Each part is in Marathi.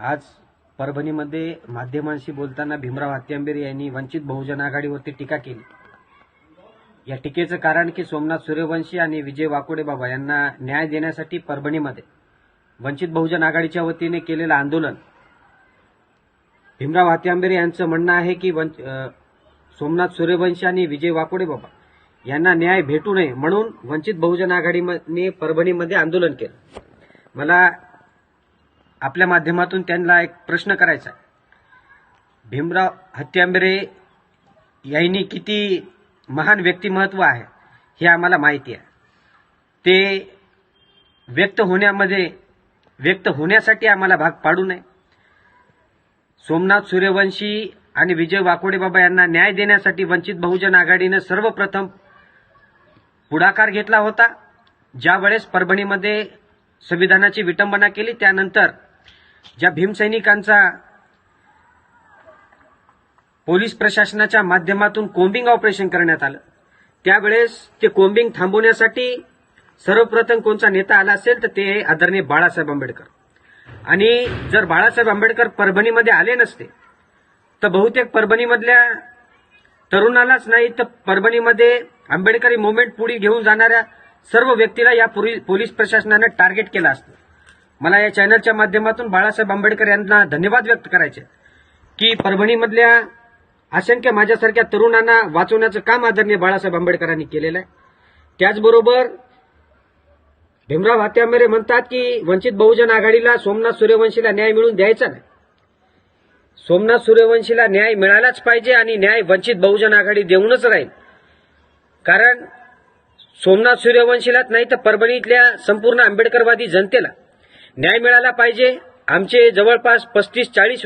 आज परभणीमध्ये माध्यमांशी बोलताना भीमराव हत्यांबेर यांनी वंचित बहुजन आघाडीवरती टीका केली. या टीकेचं कारण की सोमनाथ सूर्यवंशी आणि विजय वाकोडे बाबा यांना न्याय देण्यासाठी परभणीमध्ये वंचित बहुजन आघाडीच्या वतीने केलेलं आंदोलन. भीमराव हत्यांबेर यांचं म्हणणं आहे की वंच- सोमनाथ सूर्यवंशी आणि विजय वाकोडे बाबा यांना न्याय भेटू नये म्हणून वंचित बहुजन आघाडीने परभणीमध्ये आंदोलन केलं. मला आपल्या माध्यमातून त्यांना एक प्रश्न करायचा भीमराव हत्यांबरे यांनी किती महान व्यक्तिमत्व आहे हे आम्हाला माहिती आहे. ते व्यक्त होण्यामध्ये व्यक्त होण्यासाठी आम्हाला भाग पाडू नये. सोमनाथ सूर्यवंशी आणि विजय वाकोडे बाबा यांना न्याय देण्यासाठी वंचित बहुजन आघाडीनं सर्वप्रथम पुढाकार घेतला होता. ज्यावेळेस परभणीमध्ये संविधानाची विटंबना केली त्यानंतर ज्या भीमसैनिकांचा पोलीस प्रशासनाच्या माध्यमातून कोम्बिंग ऑपरेशन करण्यात आलं त्यावेळेस ते कोम्बिंग थांबवण्यासाठी सर्वप्रथम कोणचा नेता आला असेल तर ते आदरणीय बाळासाहेब आंबेडकर. आणि जर बाळासाहेब आंबेडकर परभणीमध्ये आले नसते तर बहुतेक परभणीमधल्या तरुणालाच नाही तर परभणीमध्ये आंबेडकरी मुवमेंट पुढे घेऊन जाणाऱ्या सर्व व्यक्तीला या पुरी- पोलीस प्रशासनानं टार्गेट केलं असतं. मला या चॅनलच्या माध्यमातून बाळासाहेब आंबेडकर यांना धन्यवाद व्यक्त करायचे. की परभणीमधल्या असंख्य माझ्यासारख्या तरुणांना वाचवण्याचं काम आदरणीय बाळासाहेब आंबेडकरांनी केलेलं आहे. त्याचबरोबर भीमराव हात्यामेरे म्हणतात की वंचित बहुजन आघाडीला सोमनाथ सूर्यवंशीला न्याय मिळून द्यायचा नाही. सोमनाथ सूर्यवंशीला न्याय मिळालाच पाहिजे आणि न्याय वंचित बहुजन आघाडी देऊनच राहील. कारण सोमनाथ सूर्यवंशीलाच नाही तर परभणीतल्या संपूर्ण आंबेडकरवादी जनतेला न्याय मिळाला पाहिजे. आमचे जवळपास पस्तीस चाळीस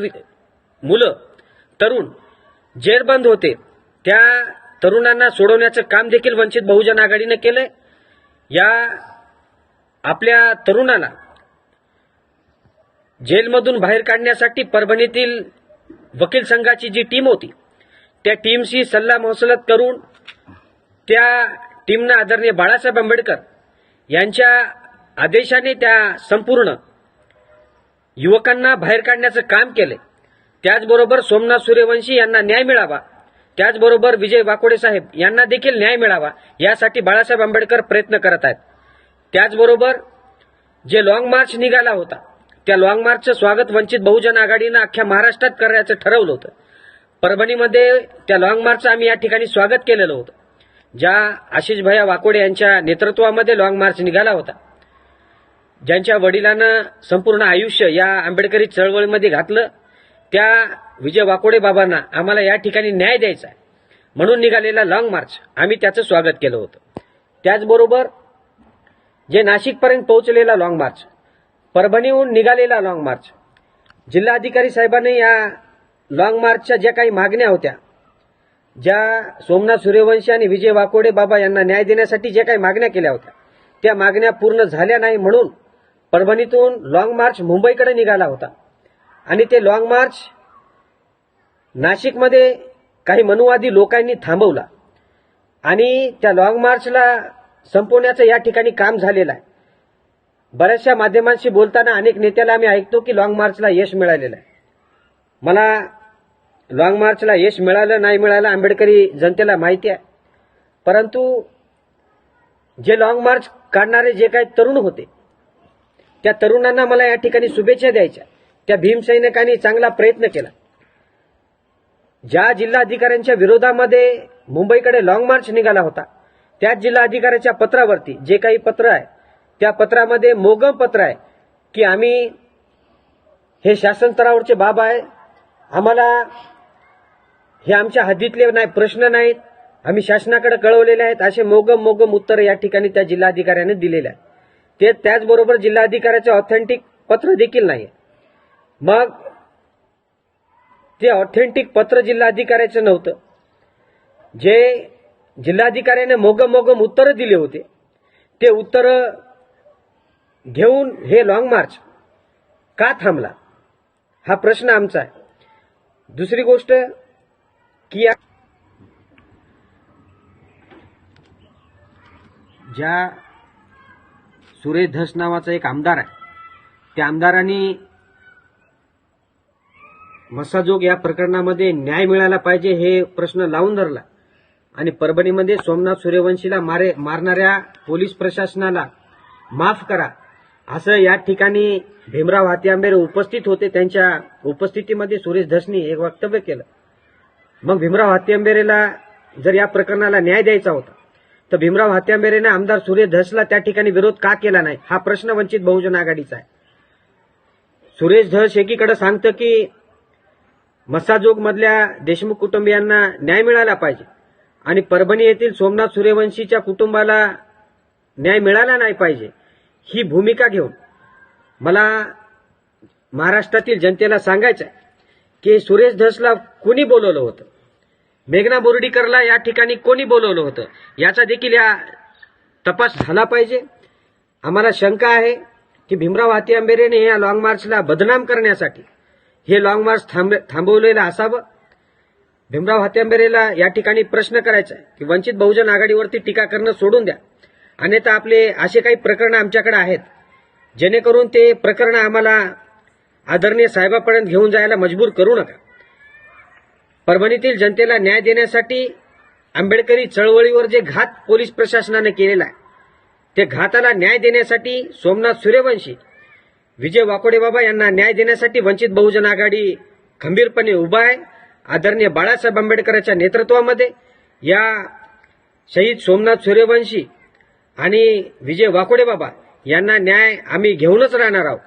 मुलं तरुण जेरबंद होते. त्या तरुणांना सोडवण्याचं काम देखील वंचित बहुजन आघाडीनं केलंय. या आपल्या तरुणाला जेलमधून बाहेर काढण्यासाठी परभणीतील वकील संघाची जी टीम होती त्या टीमशी सल्ला मसलत करून त्या टीमनं आदरणीय बाळासाहेब आंबेडकर यांच्या आदेशाने त्या संपूर्ण युवकांना बाहेर काढण्याचं काम केले. त्याचबरोबर सोमनाथ सूर्यवंशी यांना न्याय मिळावा. त्याचबरोबर विजय वाकोडे साहेब यांना देखील न्याय मिळावा यासाठी बाळासाहेब आंबेडकर प्रयत्न करत आहेत. त्याचबरोबर जे लॉंग मार्च निघाला होता त्या लॉंग मार्चचं स्वागत वंचित बहुजन आघाडीनं अख्ख्या महाराष्ट्रात करायचं ठरवलं होतं. परभणीमध्ये त्या लॉंग मार्चचं आम्ही या ठिकाणी स्वागत केलेलं होतं. ज्या आशिष भैया वाकोडे यांच्या नेतृत्वामध्ये लॉंग मार्च निघाला होता ज्यांच्या वडिलांना संपूर्ण आयुष्य या आंबेडकरी चळवळीमध्ये घातलं त्या विजय वाकोडे बाबांना आम्हाला या ठिकाणी न्याय द्यायचा आहे. म्हणून निघालेला लॉंग मार्च आम्ही त्याचं स्वागत केलं होतं. त्याचबरोबर जे नाशिकपर्यंत पोहोचलेला लॉंग मार्च परभणीहून निघालेला लॉंग मार्च जिल्हाधिकारी साहेबांनी या लॉंग मार्चच्या ज्या काही मागण्या होत्या ज्या सोमनाथ सूर्यवंशी आणि विजय वाकोडे बाबा यांना न्याय देण्यासाठी ज्या काही मागण्या केल्या होत्या त्या मागण्या पूर्ण झाल्या नाही म्हणून परभणीतून लॉंग मार्च मुंबईकडे निघाला होता. आणि ते लॉंग मार्च नाशिकमध्ये काही मनुवादी लोकांनी थांबवला. आणि त्या लॉंग मार्चला संपवण्याचं या ठिकाणी काम झालेलं आहे. बऱ्याचशा माध्यमांशी बोलताना अनेक नेत्याला आम्ही ऐकतो की लॉंग मार्चला यश मिळालेलं आहे. मला लॉंग मार्चला यश मिळालं नाही मिळालं आंबेडकरी जनतेला माहिती आहे. परंतु जे लॉंग मार्च काढणारे जे काही तरुण होते त्या तरुणांना मला या ठिकाणी शुभेच्छा द्यायच्या. त्या भीमसैनिकांनी चांगला प्रयत्न केला. ज्या जिल्हाधिकाऱ्यांच्या विरोधामध्ये मुंबईकडे लॉंग मार्च निघाला होता त्याच जिल्हाधिकाऱ्याच्या पत्रावरती जे काही पत्र आहे त्या पत्रामध्ये मोगम पत्र आहे की आम्ही हे शासन स्तरावरचे बाब आहे आम्हाला हे आमच्या हद्दीतले नाही प्रश्न नाहीत आम्ही शासनाकडे कळवलेले आहेत असे मोगम मोगम उत्तर या ठिकाणी त्या जिल्हाधिकाऱ्याने दिलेले आहे ते त्याचबरोबर जिल्हाधिकाऱ्याचे ऑथेंटिक पत्र देखील नाही मग ते ऑथेंटिक पत्र जिल्हाधिकाऱ्याचं नव्हतं. जे जिल्हाधिकाऱ्याने मोगम मोगम उत्तरं दिले होते ते उत्तर घेऊन हे लॉंग मार्च का थांबला? हा प्रश्न आमचा आहे. दुसरी गोष्ट की ज्या सुरेश धस नावाचा एक आमदार आहे. त्या आमदारांनी मसाजोग या प्रकरणामध्ये न्याय मिळाला पाहिजे हे प्रश्न लावून धरला. आणि परभणीमध्ये सोमनाथ सूर्यवंशीला मारे मारणाऱ्या पोलीस प्रशासनाला माफ करा. असं या ठिकाणी भीमराव हातीआंबेरे उपस्थित होते. त्यांच्या उपस्थितीमध्ये सुरेश धसनी एक वक्तव्य केलं. मग भीमराव हातीआंबेरेला जर या प्रकरणाला न्याय द्यायचा होता तर भीमराव हात्यामेरेने आमदार सूर्य धसला त्या ठिकाणी विरोध का केला नाही? हा प्रश्न वंचित बहुजन आघाडीचा आहे. सुरेश धस एकीकडे सांगतं की मसाजोग मधल्या देशमुख कुटुंबियांना न्याय मिळाला पाहिजे आणि परभणी येथील सोमनाथ सूर्यवंशीच्या कुटुंबाला न्याय मिळाला नाही पाहिजे ही भूमिका घेऊन मला महाराष्ट्रातील जनतेला सांगायचं आहे की सुरेश धसला कुणी बोलवलं होतं? मेघना बोर्डीकरला या ठिकाणी कोणी बोलवलं होतं? याचा देखील या तपास झाला पाहिजे. आम्हाला शंका आहे की भीमराव हाती आंबेरेने या लॉंग मार्चला बदनाम करण्यासाठी हे लॉंग मार्च थांब थांबवलेलं असावं? भीमराव हात्यांबेरेला या ठिकाणी प्रश्न करायचा आहे की वंचित बहुजन आघाडीवरती टीका करणं सोडून द्या. अन्यथा आपले असे काही प्रकरणं आमच्याकडे आहेत. जेणेकरून ते प्रकरणं आम्हाला आदरणीय साहेबापर्यंत घेऊन जायला मजबूर करू नका. परभणीतील जनतेला न्याय देण्यासाठी आंबेडकरी चळवळीवर जे घात पोलीस प्रशासनाने केलेला आहे ते घाताला न्याय देण्यासाठी सोमनाथ सूर्यवंशी विजय वाकोडे बाबा यांना न्याय देण्यासाठी वंचित बहुजन आघाडी खंबीरपणे उभा आहे. आदरणीय बाळासाहेब आंबेडकरांच्या नेतृत्वामध्ये या शहीद सोमनाथ सूर्यवंशी आणि विजय वाकोडे बाबा यांना न्याय आम्ही घेऊनच राहणार आहोत.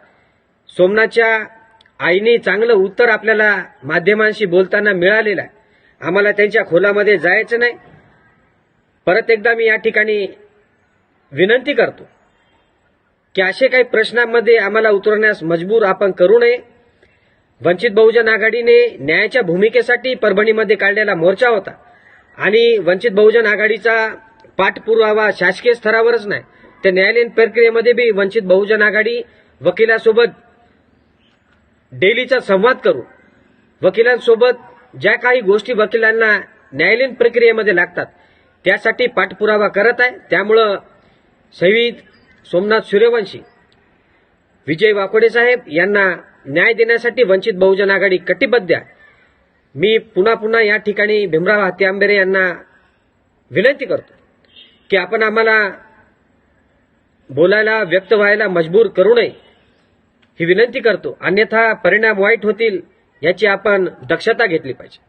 सोमनाथच्या आईने चांगलं उत्तर आपल्याला माध्यमांशी बोलताना मिळालेलं आहे. आम्हाला त्यांच्या खोलामध्ये जायचं नाही. परत एकदा मी या ठिकाणी विनंती करतो की असे काही प्रश्नांमध्ये आम्हाला उतरण्यास मजबूर आपण करू नये. वंचित बहुजन आघाडीने न्यायाच्या भूमिकेसाठी परभणीमध्ये काढलेला मोर्चा होता. आणि वंचित बहुजन आघाडीचा पाठपुरावा शासकीय स्तरावरच नाही. त्या न्यायालयीन प्रक्रियेमध्ये बी वंचित बहुजन आघाडी वकिलासोबत डेलीचा संवाद करू. वकिलांसोबत ज्या काही गोष्टी वकिलांना न्यायालयीन प्रक्रियेमध्ये लागतात त्यासाठी पाठपुरावा करत आहे. त्यामुळं सईद सोमनाथ सूर्यवंशी विजय वाकोडे साहेब यांना न्याय देण्यासाठी वंचित बहुजन आघाडी कटिबद्ध आहे. मी पुन्हा पुन्हा या ठिकाणी भीमराव हत्ती आंबेरे यांना विनंती करतो की आपण आम्हाला बोलायला व्यक्त व्हायला मजबूर करू नये. ही विनंती करतो. अन्यथा परिणाम वाईट होतील याची आपण दक्षता घेतली पाहिजे.